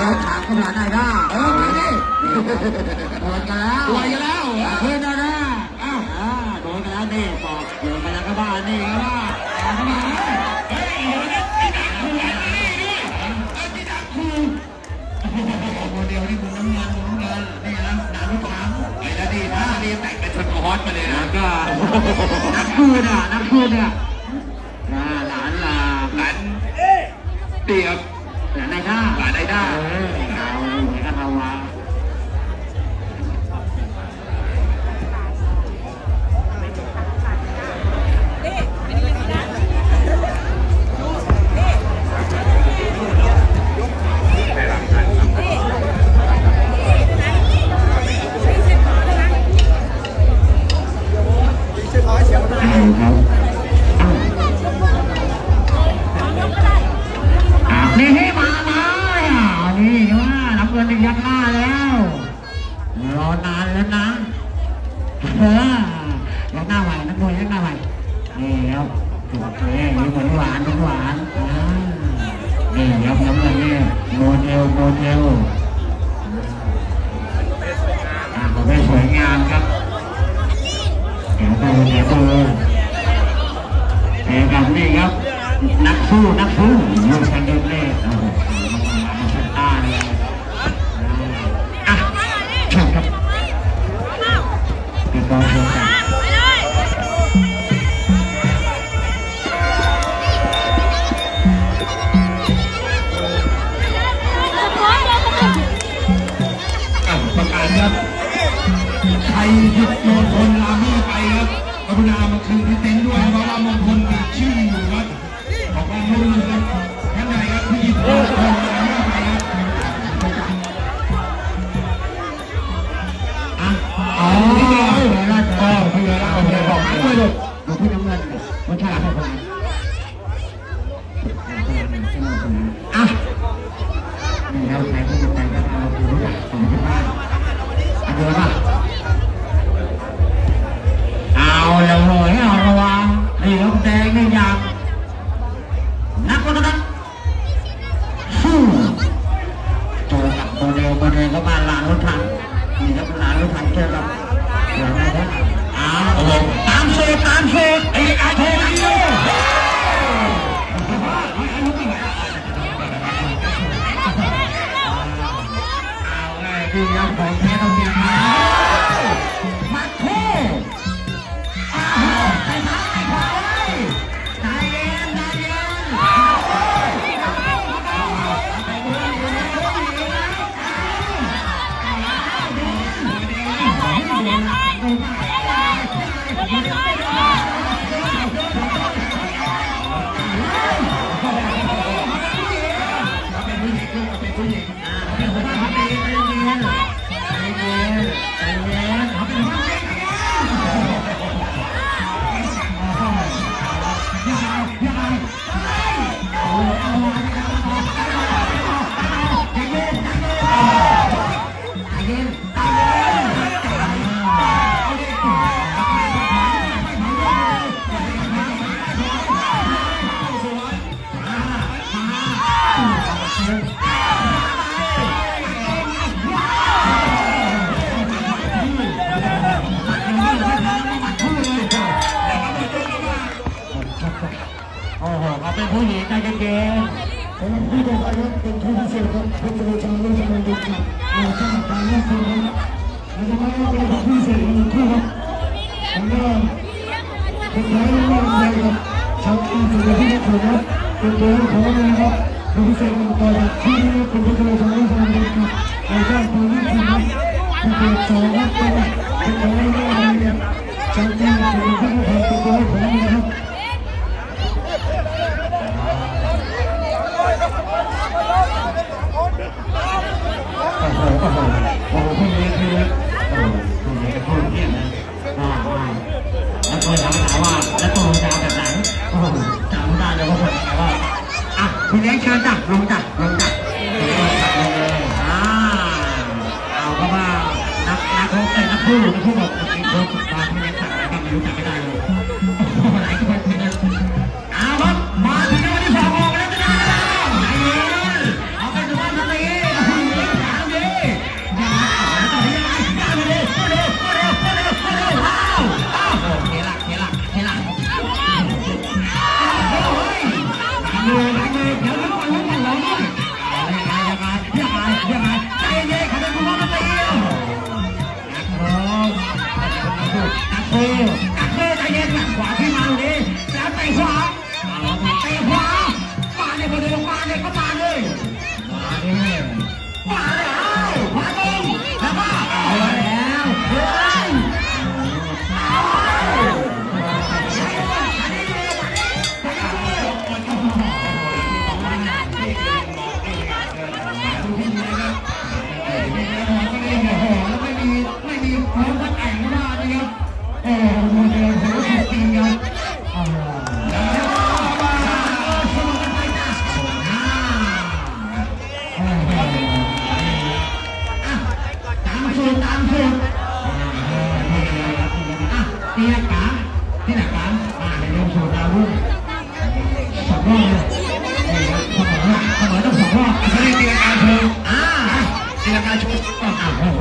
เอาถามเข้ามาได้ได้เออมาดิโดนกันแล้วลอยกันแล้วเพื่อนนะนะอ้าวอ่าโดนกันแล้วนี่บอกเดี๋ยวไปแล้วก็บ้านนี่ก็ว่าเข้ามาเฮ้ยเดี๋ยวนะไอ้ดักคูไอ้นี่ด้วยไอ้ที่ดักคูโมเดลนี่มึงน้ำเงินมึงน้ำเงินนี่นะหนาลูกถังไอ้นาดีนะนี่แต่งเป็นชุดคอสมาเลยแล้นะวก็นักพูดอะนักพูดอะอ่าหลานลาหลานเตียบหลานนาย ด้าหลานนายด้า เดลโมเดลอ่าขอให้สวยงามครับเดี๋ยวดูเดี๋ยวดูเจอกับนี่ครับ นักสู้นักสู้ลูกแคนดู ครับใครหยุดมงคลลามี่ไปครับกรุณามาคืนที่เต็นท์ด้วยเพราะว่ามงคลมีชื่ออยู่ครับบอกว่าไม่รู้ครับท่านใดครับที่หยุดมงคล อะดูป่ะเอาละเว้ยเอาระวังนี่ลูกแดงนี่ยังนักก็นักสู้เจอกับโมเดลโมเดลก็มาลานรถถังนี่ครับลานรถถังเจอกับเดี๋ยวนะนะอ้าตามสูตามสูตรไอ้ไอ้โทนี่ เอาไงพี่ยังของแท้ต้องมีมาม ผู้หญิงใจเย็นผมผู้ต้องการรับเป็นผู้พิเศษครับพระราชาราชมังคลครับเราสร้างการรับคนครับเราจะมาเป็นผู้พิเศษหนึ่งคู่ครับผมว่าคนไทยไม่ยอมใครครับชาวอีสานที่นี่ถือว่าเป็นตัวของเราครับผู้พิเศษหนึ่งตัวที่นี่เป็นพระราชาราชมังคลครับเราสร้างตัวนี้ขึ้นครับผู้เปิดสองครับเป็นตัวไม่ยอมใครครับชาวอีสานที่นี่ถือว่าเป็นตัวของเราครับ คนถามถามว่าแล้วตัวจะเอาแบบไหนโอ้โหจำไม่ได้เลยว่าคนไหนว่าอะคุณเลี้ยงเชิญจ้ะลงจ้ะลงจ้ะลงเลยอ่าเอาก็ว่านักนักโทษเอ้ยนักพูดนักพูดบอกเมื่อกี้โดนสุดตาพี่เลี้ยงสั่งอะครับไม่รู้จักไม่ได้ โอ้กัดเลยใจเย็นหลังขวาที่มาเลยแล้วเตะขวาเตะขวามาเลยคนเดียวมาเลยก็มาเลยมาเลยมาเลย ที่ไหยกาที่ไหนกาอ่าในโรงโชว์ดาวุ่งสองรอบเลยเสมอเสมอต้องสองรอบไม่ได้ตีลังกาโชว์อ่าตีลัการชว์อ้าวโอ้โห